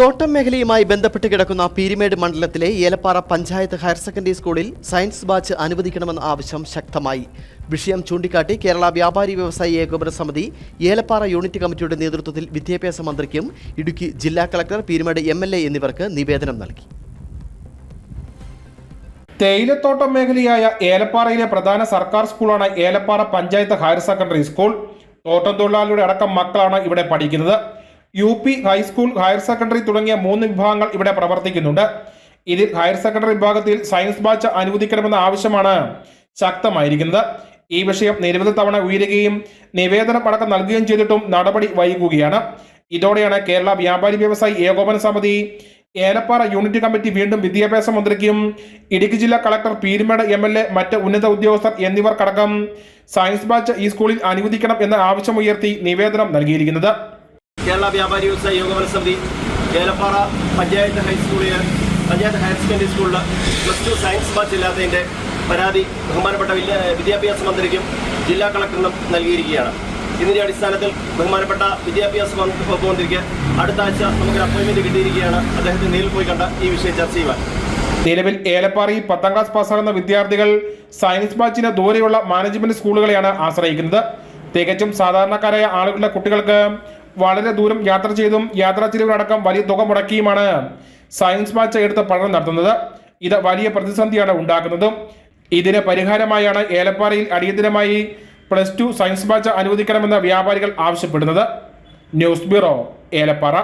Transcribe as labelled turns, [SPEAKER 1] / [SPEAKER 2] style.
[SPEAKER 1] തോട്ടം മേഖലയുമായി ബന്ധപ്പെട്ട് കിടക്കുന്ന പീരിമേട് മണ്ഡലത്തിലെ ഏലപ്പാറ പഞ്ചായത്ത് ഹയർ സെക്കൻഡറി സ്കൂളിൽ സയൻസ് ബാച്ച് അനുവദിക്കണമെന്ന ആവശ്യം ശക്തമായി. വിഷയം ചൂണ്ടിക്കാട്ടി കേരള വ്യാപാരി വ്യവസായി ഏകോപന സമിതി ഏലപ്പാറ യൂണിറ്റ് കമ്മിറ്റിയുടെ നേതൃത്വത്തിൽ വിദ്യാഭ്യാസ മന്ത്രിക്കും ഇടുക്കി ജില്ലാ കളക്ടർ പീരിമേട് എം എന്നിവർക്ക് നിവേദനം നൽകി.
[SPEAKER 2] തേയിലത്തോട്ടം മേഖലയായ ഏലപ്പാറയിലെ പ്രധാന സർക്കാർ സ്കൂളാണ് Elappara panchayat higher secondary school. തോട്ടം തൊഴിലാളിയുടെ അടക്കം മക്കളാണ് ഇവിടെ പഠിക്കുന്നത്. U P high school higher secondary തുടങ്ങിയ മൂന്ന് വിഭാഗങ്ങൾ ഇവിടെ പ്രവർത്തിക്കുന്നുണ്ട്. ഇതിൽ ഹയർ സെക്കൻഡറി വിഭാഗത്തിൽ സയൻസ് ബാച്ച് അനുവദിക്കണമെന്ന ആവശ്യമാണ് ശക്തമായിരിക്കുന്നത്. ഈ വിഷയം നിരവധി തവണ ഉയരുകയും നിവേദനം അടക്കം നൽകുകയും ചെയ്തിട്ടും നടപടി വൈകുകയാണ്. ഇതോടെയാണ് കേരള വ്യാപാരി വ്യവസായി ഏകോപന സമിതി ഏലപ്പാറ യൂണിറ്റ് കമ്മിറ്റി വീണ്ടും വിദ്യാഭ്യാസ മന്ത്രിക്കും ഇടുക്കി ജില്ലാ collector Peermade M L A മറ്റ് ഉന്നത ഉദ്യോഗസ്ഥർ എന്നിവർക്കടക്കം സയൻസ് ബാച്ച് ഈ സ്കൂളിൽ അനുവദിക്കണം എന്ന ആവശ്യമുയർത്തി നിവേദനം നൽകിയിരിക്കുന്നത്.
[SPEAKER 3] കേരള വ്യാപാരി വ്യവസായ ഏകോപന സമിതി കേലപ്പാറ പഞ്ചായത്ത് ഹൈസ്കൂളിൽ പഞ്ചായത്ത് ഹയർ സെക്കൻഡറി സ്കൂളിൽ പ്ലസ് ടു സയൻസ് ബാച്ച് ഇല്ലാത്തതിന്റെ പരാതി ബഹുമാനപ്പെട്ട വിദ്യ- വിദ്യാഭ്യാസ മന്ത്രിക്കും ജില്ലാ കളക്ടറിനും നൽകിയിരിക്കുകയാണ്. ഇതിന്റെ അടിസ്ഥാനത്തിൽ ബഹുമാനപ്പെട്ട വിദ്യാഭ്യാസ വകുപ്പ് മന്ത്രിക്ക് അടുത്ത ആഴ്ച നമുക്കൊരു അപ്പോയിൻമെന്റ് കിട്ടിയിരിക്കുകയാണ്. അദ്ദേഹത്തെ നേരിൽ പോയി കണ്ട ഈ വിഷയം ചർച്ച ചെയ്യുവാൻ.
[SPEAKER 2] നിലവിൽ ഏലപ്പാറയിൽ പത്താം ക്ലാസ് പാസ്സാകുന്ന വിദ്യാർത്ഥികൾ സയൻസ് ബാച്ചിന് ദൂരെയുള്ള മാനേജ്മെന്റ് സ്കൂളുകളെയാണ് ആശ്രയിക്കുന്നത്. തികച്ചും സാധാരണക്കാരായ ആളുകളുടെ കുട്ടികൾക്ക് വളരെ ദൂരം യാത്ര ചെയ്തും യാത്രാ ചെലവിലടക്കം വലിയ തുക മുടക്കിയുമാണ്. സയൻസ് ബാച്ച് എടുത്ത പഠനം നടത്തുന്നത് ഇത് വലിയ പ്രതിസന്ധിയാണ് ഉണ്ടാക്കുന്നത്. ഇതിന് പരിഹാരമായാണ് ഏലപ്പാറയിൽ അടിയന്തരമായി പ്ലസ് ടു സയൻസ് ബാച്ച് അനുവദിക്കണമെന്ന് വ്യാപാരികൾ ആവശ്യപ്പെടുന്നത്. News bureau Elappara.